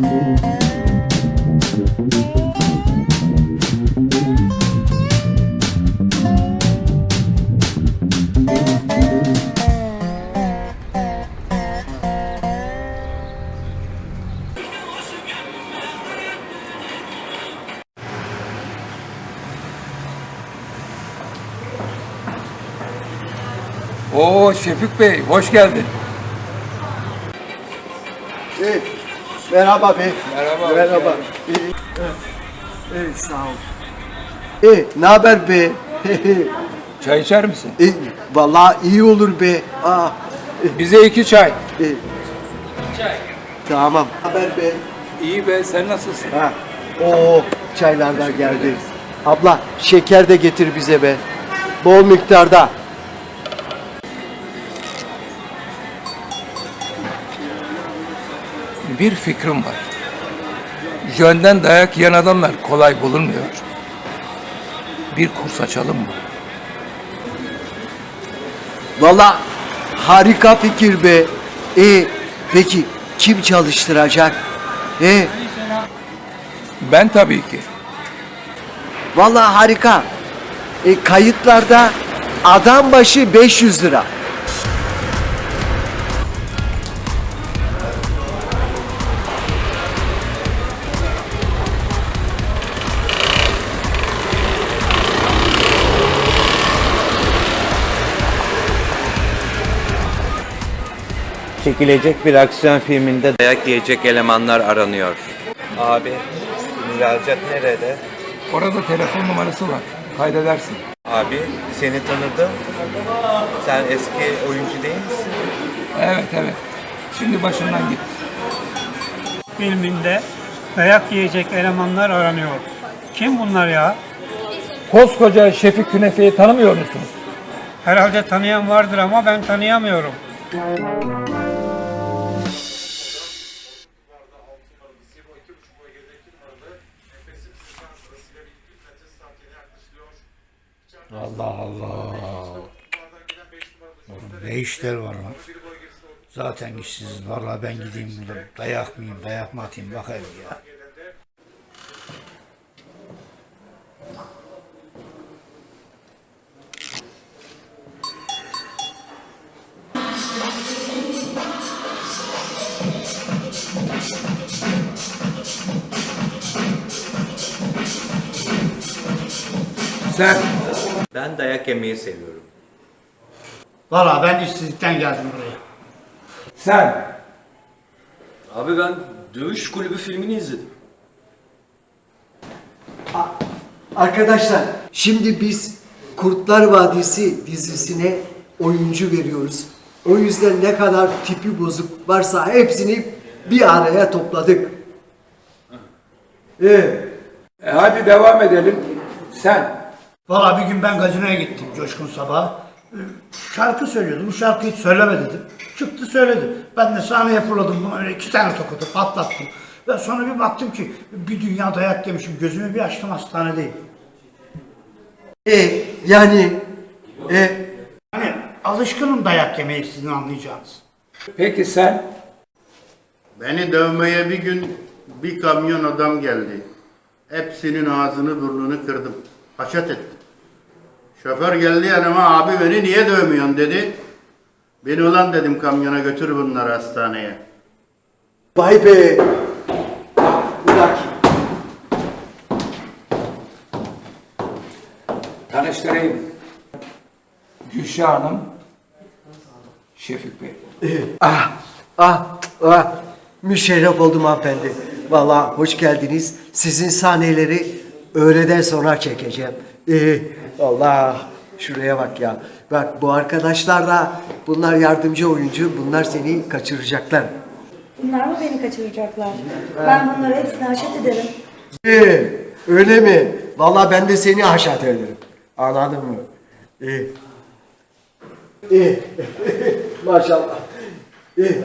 Oo Şefik Bey hoş geldin. Merhaba bey. Merhaba, Merhaba. İyi. Evet sağ ol. E, ne haber be? Çay içer misin? e, vallahi iyi olur be. Aa, Bize iki çay. e, Tamam. Ne haber be? İyi be sen nasılsın? Ha. Oo, çaylar da geldi. Abla şeker de getir bize be. Bol miktarda. Bir fikrim var. Jönden dayak yiyen adamlar kolay bulunmuyor. Bir kurs açalım mı? Vallahi harika fikir be. E, peki kim çalıştıracak? E, Ben tabii ki. Vallahi harika. E, kayıtlarda adam başı 500 lira. Çekilecek bir aksiyon filminde dayak yiyecek elemanlar aranıyor. Abi, müracaat nerede? Orada telefon numarası var. Kaydedersin. Abi, seni tanıdım. Sen eski oyuncu değil misin? Evet evet. Şimdi başından git. filminde dayak yiyecek elemanlar aranıyor. Kim bunlar ya? Koskoca Şefik Künefe'yi tanımıyor musunuz? Herhalde tanıyan vardır ama ben tanıyamıyorum. Allah Allah. Oğlum ne işler var lan? Zaten işsiz. Vallahi ben gideyim burada dayak mıyım, dayak mı atayım bakayım ya. Sen Ben dayak yemeyi seviyorum. Vallahi ben işsizlikten geldim buraya. sen Abi ben Dövüş Kulübü filmini izledim. Arkadaşlar şimdi biz Kurtlar Vadisi dizisine oyuncu veriyoruz. O yüzden ne kadar tipi bozuk varsa hepsini bir araya topladık. Evet. E, hadi devam edelim. Sen Vallahi bir gün ben gazinoya gittim Coşkun Sabah. Ee, Şarkı söylüyordu. Bu şarkıyı hiç söyleme dedim. Çıktı söyledi. Ben de sahneye fırladım. Buna öyle iki tane tokadı patlattım. Ve sonra bir baktım ki bir dünya dayak yemişim. Gözümü bir açtım hastanedeyim. E, yani e, Hani alışkınım dayak yemeye sizin anlayacağınız. peki sen Beni dövmeye bir gün bir kamyon adam geldi. Hepsinin ağzını burnunu kırdım. Haşat ettim. Şoför geldi yanıma abi beni niye dövmüyorsun dedi. Beni ulan dedim kamyona götür bunları hastaneye. vay be. Dakika. tanıştırayım. Gülşah Hanım, Şefik Bey. Ah, ah, ah. Müşerref oldum hanımefendi. Vallahi hoş geldiniz. Sizin sahneleri öğleden sonra çekeceğim. Ee, Allah, şuraya bak ya. Bak bu arkadaşlar da bunlar yardımcı oyuncu. Bunlar seni kaçıracaklar. Bunlar mı beni kaçıracaklar? Ben bunları hepsini haşet ederim. Ee, öyle mi? Vallahi ben de seni haşat ederim. Anladın mı? İyi. İyi. Maşallah. İyi.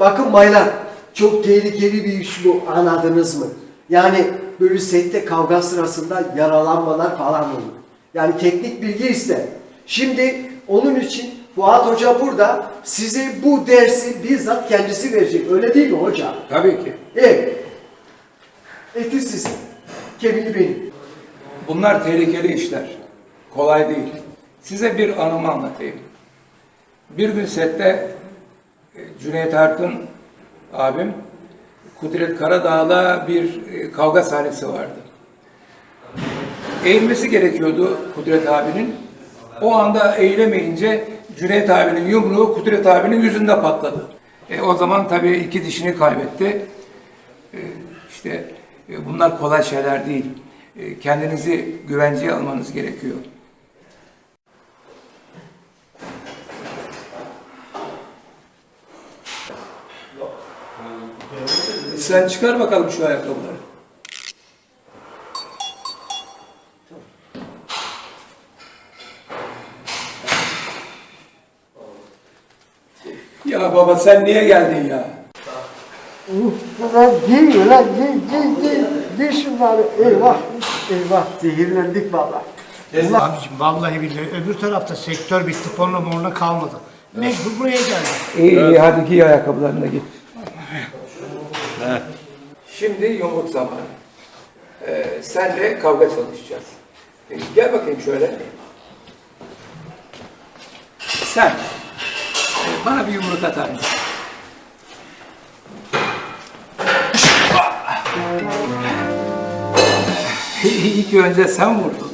Bakın baylar, çok tehlikeli bir iş bu anladınız mı? Yani böyle sette kavga sırasında yaralanmalar falan olur. Yani teknik bilgi ister. Şimdi onun için Fuat Hoca burada. Size bu dersi bizzat kendisi verecek. Öyle değil mi hocam? Tabii ki. Evet. Eti sizin. Kemiği benim. Bunlar tehlikeli işler. Kolay değil. Size bir anımı anlatayım. Bir gün sette e, Cüneyt Arkın abim Kudret Karadağ'la bir e, kavga sahnesi vardı. Eğilmesi gerekiyordu Kudret abinin. O anda eğilemeyince Cüneyt abinin yumruğu Kudret abinin yüzünde patladı. E, o zaman tabii iki dişini kaybetti. E, işte e, bunlar kolay şeyler değil. E, kendinizi güvenceye almanız gerekiyor. Sen çıkar bakalım şu ayakkabıları. Baba sen niye geldin ya? Lan giy lan giy giy giy. Giy şunları. Eyvah. Eyvah. Zehirlendik valla. Abicim vallahi billahi öbür tarafta sektör bitti. Porno morno kalmadı. Mecbur buraya geldim. İyi iyi hadi giy ayakkabılarını git. Şimdi yumruk zamanı. Ee, senle kavga çalışacağız. Ee, gel bakayım şöyle. Sen bana bir yumruk atar mısın? İlk önce sen vurdun.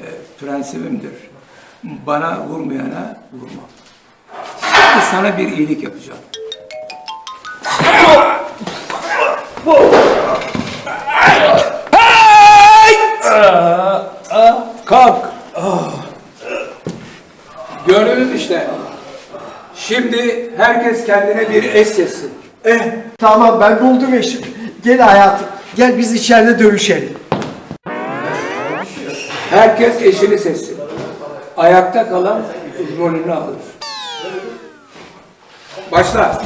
Ee, prensibimdir. Bana vurmayana vurmam. Şimdi sana bir iyilik yapacağım. Kalk. Gördünüz işte. Şimdi herkes kendine bir eş seçsin. Eh tamam ben buldum eşim. Gel hayatım. Gel biz içeride dövüşelim. Herkes eşini seçsin. Ayakta kalan rolünü alır. Başla.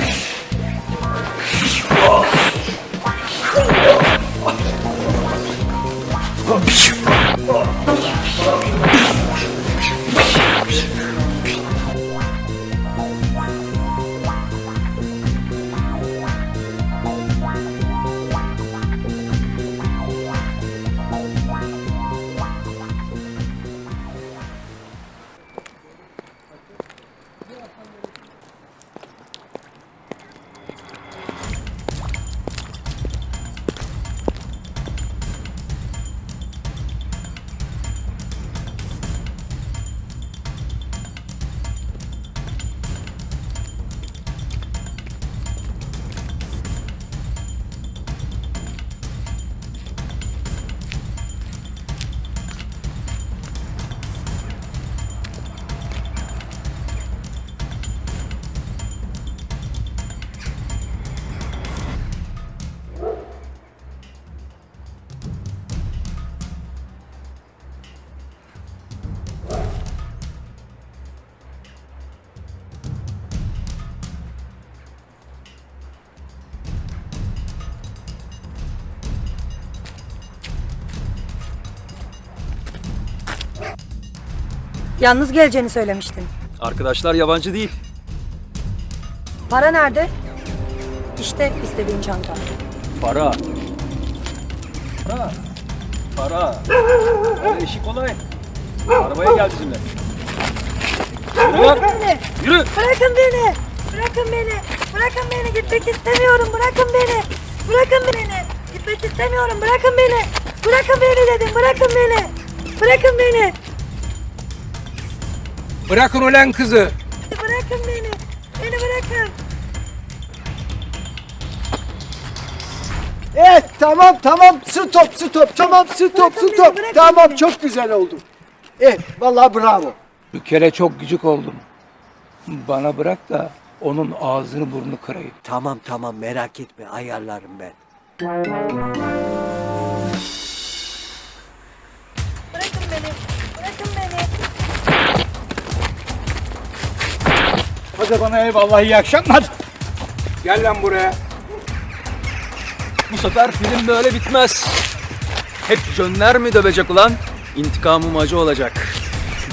Yalnız geleceğini söylemiştin. Arkadaşlar yabancı değil. Para nerede? İşte istediğin çanta. Para. Para. Para. Öyle işi kolay. Arabaya gel bizimle. Yürü lan. Beni! Yürü. Bırakın beni! Bırakın beni! Bırakın beni! Gitmek istemiyorum! Bırakın beni! Bırakın beni! Gitmek istemiyorum! Bırakın beni! Bırakın beni dedim! Bırakın beni! Bırakın beni! Bırakın ulan kızı. Bırakın beni! Beni bırakın! Evet tamam tamam stop stop tamam stop Bırakın beni, stop. bırakın Tamam beni. çok güzel oldu. Evet vallahi bravo. Bir kere çok gıcık oldum. Bana bırak da onun ağzını burnunu kırayım. Tamam tamam merak etme ayarlarım ben. Hadi bana eyvallah iyi akşamlar. Gel lan buraya. Bu sefer film böyle bitmez. Hep jönler mi dövecek ulan? İntikamım acı olacak.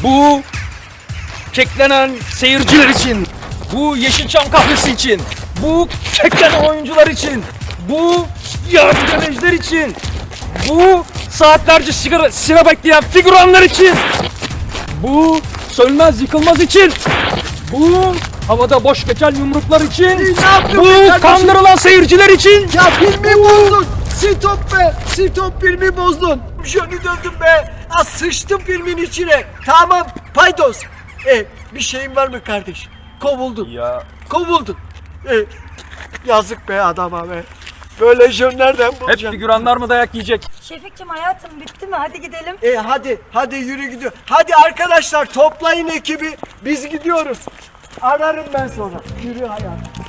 Bu keklenen seyirciler için, bu Yeşilçam kahvesi için, bu keklenen oyuncular için, bu yardımcılar için, bu saatlerce sigara, sıra bekleyen figüranlar için, bu sönmez yıkılmaz için, bu havada boş geçen yumruklar için, bu kandırılan seyirciler için, Ya filmi bozdun. Stop be. Stop filmi bozdun. Jönü döndüm be. Az sıçtım filmin içine. Tamam. Paydos. E, bir şeyin var mı kardeş? Kovuldun. Ya Kovuldun. E, yazık be adama be. Böyle jön nereden hep bulacaksın? figüranlar mı dayak yiyecek? Şefik'cim hayatım bitti mi? Hadi gidelim. E hadi, hadi yürü gidiyor. Hadi arkadaşlar toplayın ekibi. Biz gidiyoruz. Ararım ben sonra. Yürü hayatım.